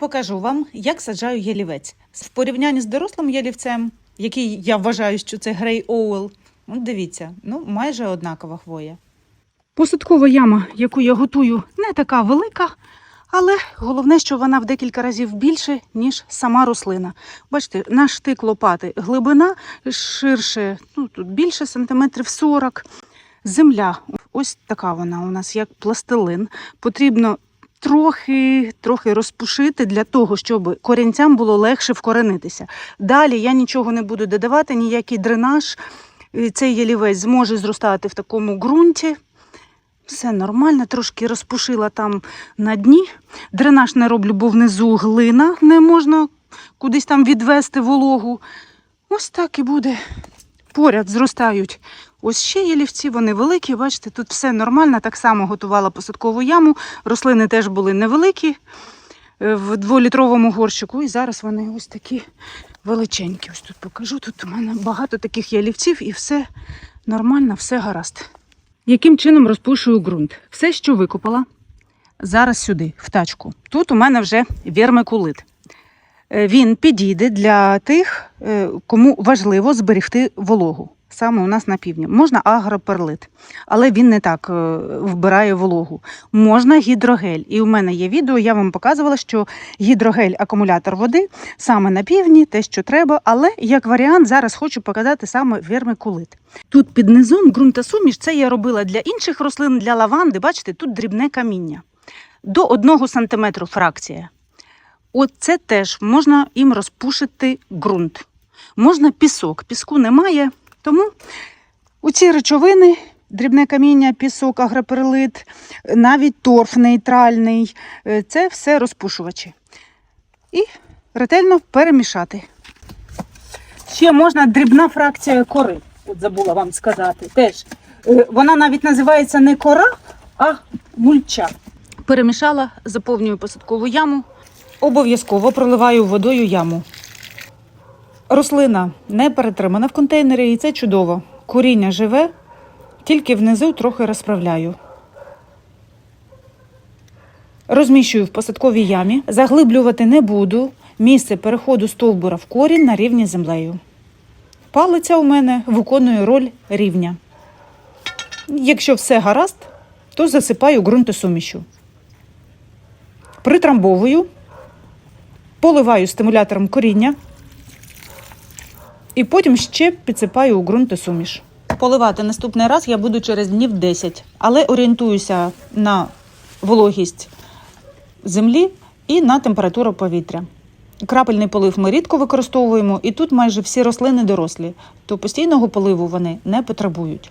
Покажу вам, як саджаю ялівець. В порівнянні з дорослим ялівцем, який я вважаю, що це грей оуел. От дивіться, ну майже однакова хвоя. Посадкова яма, яку я готую, не така велика, але головне, що вона в декілька разів більше, ніж сама рослина. Бачите, на штик лопати глибина ширше, ну тут більше сантиметрів 40. Земля, ось така вона у нас, як пластилин. Потрібно трохи, трохи розпушити для того, щоб корінцям було легше вкоренитися. Далі я нічого не буду додавати, ніякий дренаж. Цей ялівець зможе зростати в такому ґрунті. Все нормально, трошки розпушила там на дні. Дренаж не роблю, бо внизу глина не можна кудись там відвести вологу. Ось так і буде. Поряд зростають ось ще ялівці, вони великі. Бачите, тут все нормально. Так само готувала посадкову яму. Рослини теж були невеликі е, в дволітровому горщику. І зараз вони ось такі величенькі. Ось тут покажу. Тут у мене багато таких ялівців і все нормально, все гаразд. Яким чином розпушую ґрунт? Все, що викопала, зараз сюди, в тачку. Тут у мене вже вірмикулит. Е, Він підійде для тих, е, кому важливо зберегти вологу. Саме у нас на півдні. Можна агроперлит, але він не так е, вбирає вологу. Можна гідрогель. І у мене є відео, я вам показувала, що гідрогель акумулятор води саме на півдні, те, що треба. Але як варіант, зараз хочу показати саме вермикулит. Тут під низом ґрунтосуміш, це я робила для інших рослин, для лаванди. Бачите, тут дрібне каміння. До 1 см фракція. Оце теж можна їм розпушити ґрунт. Можна пісок. Піску немає, тому у ці речовини, дрібне каміння, пісок, агроперлит, навіть торф нейтральний е, це все розпушувачі. І ретельно перемішати. Ще можна дрібна фракція кори. От забула вам сказати. Теж е, вона навіть називається не кора, а мульча. Перемішала, заповнюю посадкову яму. Обов'язково проливаю водою яму. Рослина не перетримана в контейнері, і це чудово. Коріння живе, тільки внизу трохи розправляю. Розміщую в посадковій ямі, заглиблювати не буду. Місце переходу стовбура в корінь на рівні землею. Палиця у мене виконує роль рівня. Якщо все гаразд, то засипаю ґрунтосумішю. Притрамбовую, поливаю стимулятором коріння і потім ще підсипаю у ґрунтосуміш. Поливати наступний раз я буду через днів 10, але орієнтуюся на вологість землі і на температуру повітря. Крапельний полив ми рідко використовуємо, і тут майже всі рослини дорослі, то постійного поливу вони не потребують.